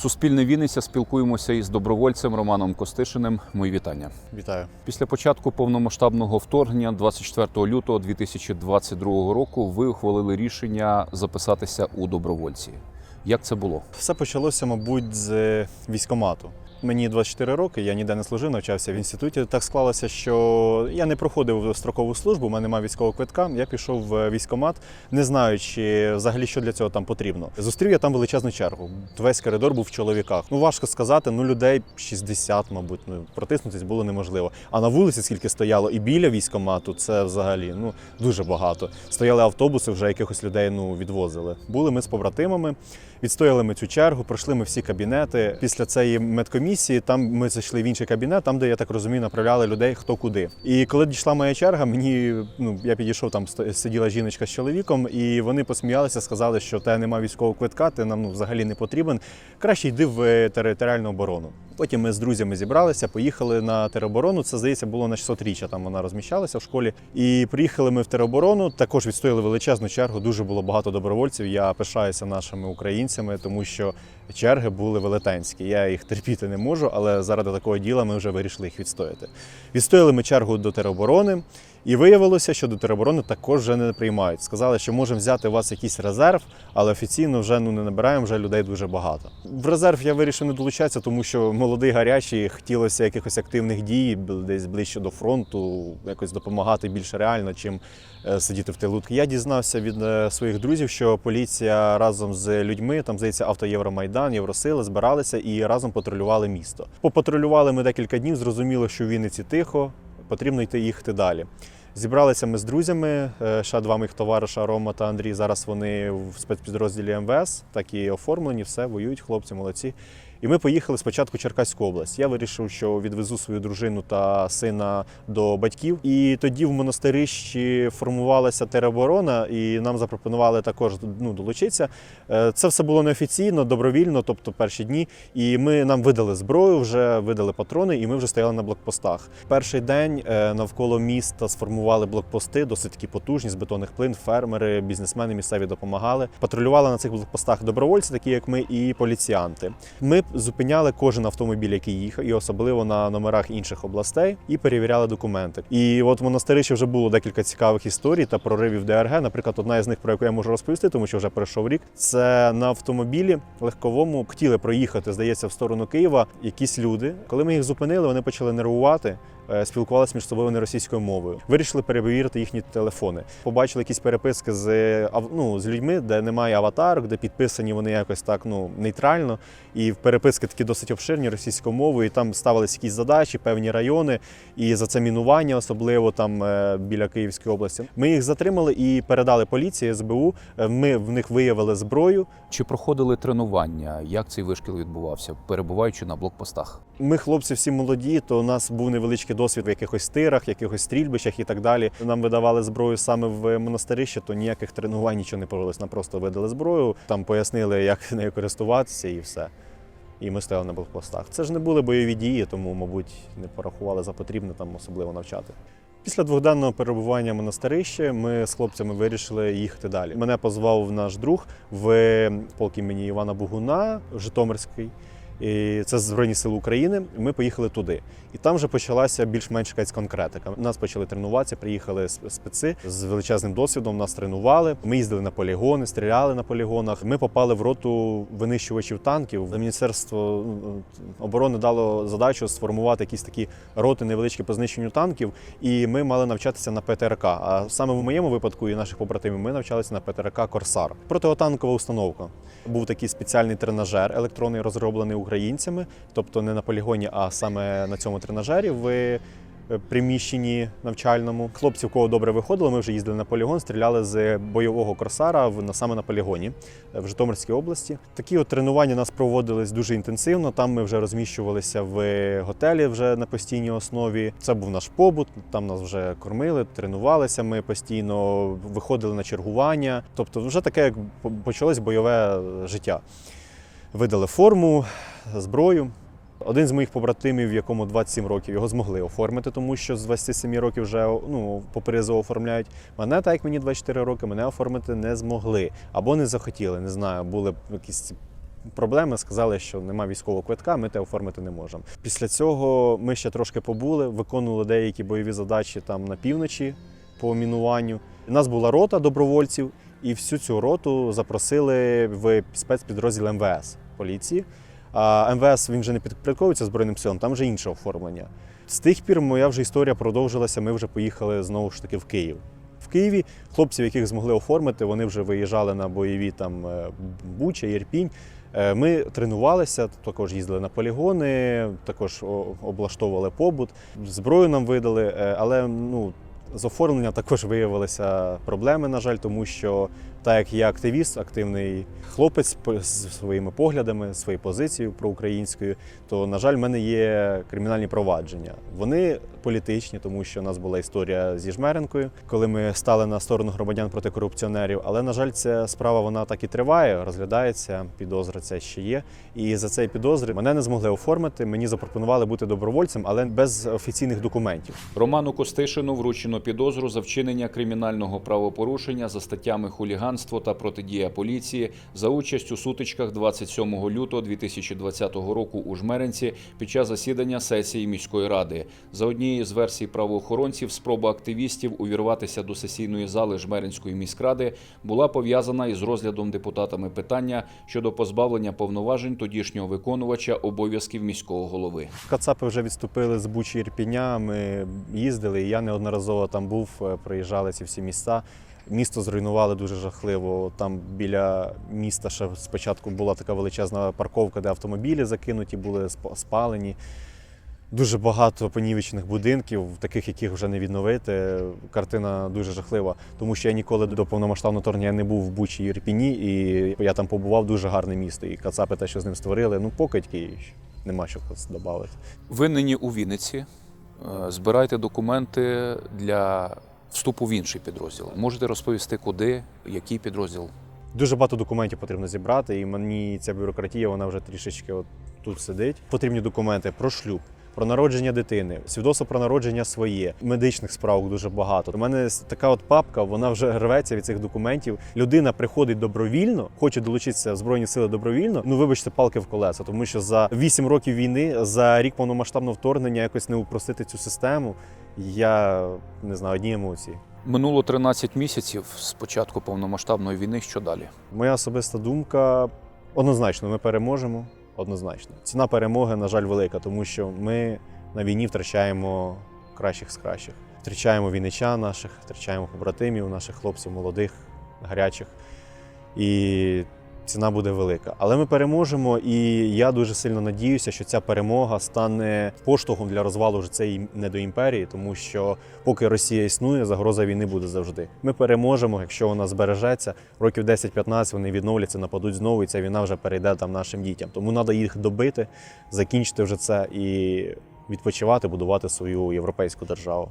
Суспільне Вінниця спілкуємося із добровольцем Романом Костишиним. Мої вітання. Вітаю. Після початку повномасштабного вторгнення 24 лютого 2022 року ви ухвалили рішення записатися у добровольці. Як це було? Все почалося, мабуть, з військомату. Мені 24 роки, я ніде не служив, навчався в інституті. Так склалося, що я не проходив строкову службу, у мене немає військового квитка. Я пішов в військомат, не знаючи взагалі, що для цього там потрібно. Зустрів я там величезну чергу. Весь коридор був в чоловіках. Ну важко сказати, ну людей 60, мабуть, ну протиснутись було неможливо. А на вулиці скільки стояло, і біля військомату, це взагалі ну дуже багато. Стояли автобуси, вже якихось людей ну відвозили. Були ми з побратимами. Відстояли ми цю чергу, пройшли ми всі кабінети. Після цієї медкомісії там ми зайшли в інший кабінет, там, де я так розумію, направляли людей хто куди. І коли дійшла моя черга, мені ну я підійшов там, сиділа жіночка з чоловіком, і вони посміялися, сказали, що те немає військового квитка, ти нам ну, взагалі не потрібен. Краще йди в е, територіальну оборону. Потім ми з друзями зібралися, поїхали на тероборону. Це здається було на 600 річчя. Там вона розміщалася в школі. І приїхали ми в тероборону. Також відстояли величезну чергу. Дуже було багато добровольців. Я пишаюся нашими українцями, тому що черги були велетенські. Я їх терпіти не можу, але заради такого діла ми вже вирішили їх відстояти. Відстояли ми чергу до тероборони. І виявилося, що до тероборони також вже не приймають. Сказали, що можемо взяти у вас якийсь резерв, але офіційно вже ну не набираємо, вже людей дуже багато. В резерв я вирішив не долучатися, тому що молодий гарячий, хотілося якихось активних дій, десь ближче до фронту, якось допомагати більше реально, чим е, сидіти в тилу. Я дізнався від е, своїх друзів, що поліція разом з людьми, там здається, автоєвромайдан, Євросили, збиралися і разом патрулювали місто. Попатрулювали ми декілька днів, зрозуміло, що в Вінниці тихо, потрібно йти їхати далі. Зібралися ми з друзями. е, Ще два моїх товариша Рома та Андрій. Зараз вони в спецпідрозділі МВС, так і оформлені, все воюють, хлопці, молодці. І ми поїхали спочатку в Черкаську область. Я вирішив, що відвезу свою дружину та сина до батьків. І тоді в монастирищі формувалася тероборона, і нам запропонували також ну, долучитися. Е, Це все було неофіційно, добровільно, тобто перші дні. І ми нам видали зброю, вже видали патрони, і ми вже стояли на блокпостах. Перший день е, навколо міста сформували блокпости, досить такі потужні з бетонних плин. Фермери, бізнесмени місцеві допомагали. Патрулювали на цих блокпостах добровольці, такі як ми, і поліціянти. Ми зупиняли кожен автомобіль, який їхав, і особливо на номерах інших областей, і перевіряли документи. І от в монастирищі вже було декілька цікавих історій та проривів ДРГ. Наприклад, одна із них, про яку я можу розповісти, тому що вже пройшов рік. Це на автомобілі легковому хотіли проїхати, здається, в сторону Києва. Якісь люди. Коли ми їх зупинили, вони почали нервувати. Е, Спілкувалися між собою не російською мовою. Вирішили перевірити їхні телефони. Побачили якісь переписки з ну, з людьми, де немає аватарок, де підписані вони якось так ну нейтрально. І переписки такі досить обширні російською мовою. І там ставились якісь задачі, певні райони, і за це мінування, особливо там е, біля Київської області. Ми їх затримали і передали поліції СБУ. Е, Ми в них виявили зброю. Чи проходили тренування? Як цей вишкіл відбувався, перебуваючи на блокпостах? Ми, хлопці, всі молоді, то у нас був невеличкий досвід в якихось тирах, якихось стрільбищах і так далі. Нам видавали зброю саме в монастирищі, то ніяких тренувань нічого не провелось. Нам просто видали зброю, там пояснили, як нею користуватися, і все. І ми стояли на блокпостах. Це ж не були бойові дії, тому, мабуть, не порахували за потрібне там особливо навчати. Після двохденного перебування в монастирищі ми з хлопцями вирішили їхати далі. Мене позвав наш друг в полк імені Івана Бугуна, Житомирський. І це Збройні Сили України. Ми поїхали туди. І там вже почалася більш-менш якась конкретика. Нас почали тренуватися, приїхали сп- специ з величезним досвідом. Нас тренували. Ми їздили на полігони, стріляли на полігонах. Ми попали в роту винищувачів танків. Міністерство ну, оборони дало задачу сформувати якісь такі роти невеличкі по знищенню танків. І ми мали навчатися на ПТРК. А саме в моєму випадку і наших побратимів ми навчалися на ПТРК Корсар. Противотанкова установка. Був такий спеціальний тренажер електронний, розроблений українцями, тобто не на полігоні, а саме на цьому тренажері в е, приміщенні навчальному. Хлопці, в кого добре виходило, ми вже їздили на полігон, стріляли з бойового кросара в на саме на полігоні е, в Житомирській області. Такі от тренування нас проводились дуже інтенсивно. Там ми вже розміщувалися в готелі вже на постійній основі. Це був наш побут. Там нас вже кормили, тренувалися. Ми постійно виходили на чергування. Тобто, вже таке, як почалось бойове життя. Видали форму, зброю. Один з моїх побратимів, якому 27 років, його змогли оформити, тому що з 27 років вже ну, по оформляють. Мене, так як мені 24 роки, мене оформити не змогли або не захотіли. Не знаю, були якісь проблеми, сказали, що нема військового квитка, ми те оформити не можемо. Після цього ми ще трошки побули, виконували деякі бойові задачі там на півночі по мінуванню. У нас була рота добровольців, і всю цю роту запросили в спецпідрозділ МВС поліції. А МВС він вже не підпорядковується Збройним силам, там вже інше оформлення. З тих пір моя вже історія продовжилася. Ми вже поїхали знову ж таки в Київ. В Києві хлопців, яких змогли оформити, вони вже виїжджали на бойові там е, Буча, Єрпінь. Е, Ми тренувалися, також їздили на полігони, також облаштовували побут. Зброю нам видали, е, але ну. З оформлення також виявилися проблеми, на жаль, тому що так як я активіст, активний хлопець з своїми поглядами, своєю позицією проукраїнською, то, на жаль, в мене є кримінальні провадження. Вони політичні, тому що у нас була історія зі Жмеренкою, коли ми стали на сторону громадян проти корупціонерів. Але, на жаль, ця справа вона так і триває, розглядається, підозра це ще є. І за цей підозри мене не змогли оформити. Мені запропонували бути добровольцем, але без офіційних документів. Роману Костишину вручено підозру за вчинення кримінального правопорушення за статтями хуліганство та протидія поліції за участь у сутичках 27 лютого 2020 року у Жмеринці під час засідання сесії міської ради. За однією з версій правоохоронців, спроба активістів увірватися до сесійної зали Жмеринської міськради була пов'язана із розглядом депутатами питання щодо позбавлення повноважень тодішнього виконувача обов'язків міського голови. Кацапи вже відступили з Бучі Ірпіня. Ми їздили, і я неодноразово там був, е, проїжджали ці всі міста. Місто зруйнували дуже жахливо. Там біля міста ще спочатку була така величезна парковка, де автомобілі закинуті, були спалені. Дуже багато понівечених будинків, таких, яких вже не відновити. Картина дуже жахлива, тому що я ніколи до повномасштабного вторгнення не був в Бучі і Ірпіні, і я там побував дуже гарне місто. І Кацапи те, що з ним створили, ну покидьки, нема що додати. Ви нині у Вінниці е, збираєте документи для вступу в інший підрозділ. Можете розповісти, куди, який підрозділ? Дуже багато документів потрібно зібрати, і мені ця бюрократія вона вже трішечки от тут сидить. Потрібні документи про шлюб. Про народження дитини, свідоцтво про народження своє, медичних справок дуже багато. У мене така от папка, вона вже рветься від цих документів. Людина приходить добровільно, хоче долучитися в збройні сили добровільно. Ну вибачте, палки в колеса, тому що за 8 років війни, за рік повномасштабного вторгнення, якось не упростити цю систему. Я не знаю, одні емоції. Минуло 13 місяців з початку повномасштабної війни. Що далі? Моя особиста думка однозначно, ми переможемо. Однозначно. Ціна перемоги, на жаль, велика, тому що ми на війні втрачаємо кращих з кращих. Втрачаємо війничан наших, втрачаємо побратимів, наших хлопців молодих, гарячих. І ціна буде велика. Але ми переможемо, і я дуже сильно надіюся, що ця перемога стане поштовхом для розвалу вже цієї недоімперії, тому що поки Росія існує, загроза війни буде завжди. Ми переможемо, якщо вона збережеться. Років 10-15 вони відновляться, нападуть знову, і ця війна вже перейде там нашим дітям. Тому треба їх добити, закінчити вже це і відпочивати, будувати свою європейську державу.